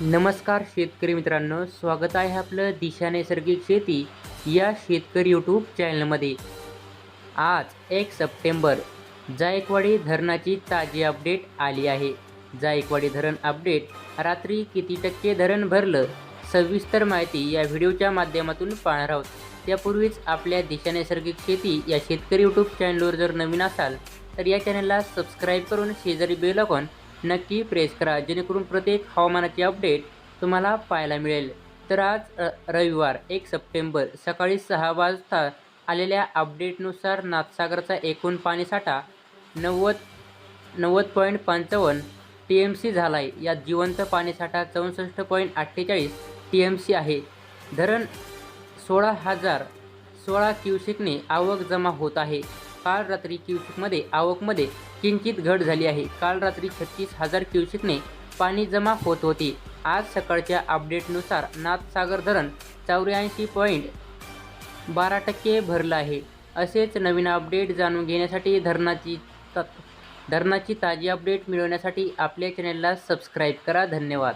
नमस्कार शेतकरी मित्रांनो स्वागत आहे आपलं दिशा नैसर्गिक शेती या शेतकरी यूट्यूब चॅनलमध्ये आज एक सप्टेंबर जायकवाडी धरणाची ताजी अपडेट आली आहे. जायकवाडी धरण अपडेट रात्री किती टक्के धरण भरलं सविस्तर माहिती या व्हिडिओच्या माध्यमातून पाहणार आहोत. त्यापूर्वीच आपल्या दिशा नैसर्गिक शेती या शेतकरी यूट्यूब चॅनलवर जर नवीन असाल तर या चॅनलला सबस्क्राईब करून शेजारी बेल आयकॉन नक्की प्रेस करा जेणेकरून प्रत्येक हवामानाची अपडेट तुम्हाला पाहायला मिळेल. तर आज रविवार एक सप्टेंबर सकाळी सहा वाजता आलेल्या अपडेटनुसार नाथसागरचा एकूण पाणीसाठा नव्वद नव्वद पॉईंट पंचावन्न टी एम सी झाला आहे यात जिवंत पाणीसाठा चौसष्ट पॉईंट अठ्ठेचाळीस टी एम सी आहे. धरण सोळा हजार सोळा क्युसेकने आवक जमा होत आहे. काल रात्री क्युसेकमध्ये आवकमध्ये किंचित घट झाली आहे. काल रात्री छत्तीस हजार क्युसेकने पाणी जमा होत होते. आज सकाळच्या अपडेटनुसार नाथसागर धरण चौऱ्याऐंशी पॉईंट बारा टक्के भरलं आहे. असेच नवीन अपडेट जाणून घेण्यासाठी धरणाची धरणाची ताजी अपडेट मिळवण्यासाठी आपल्या चॅनलला सबस्क्राईब करा. धन्यवाद.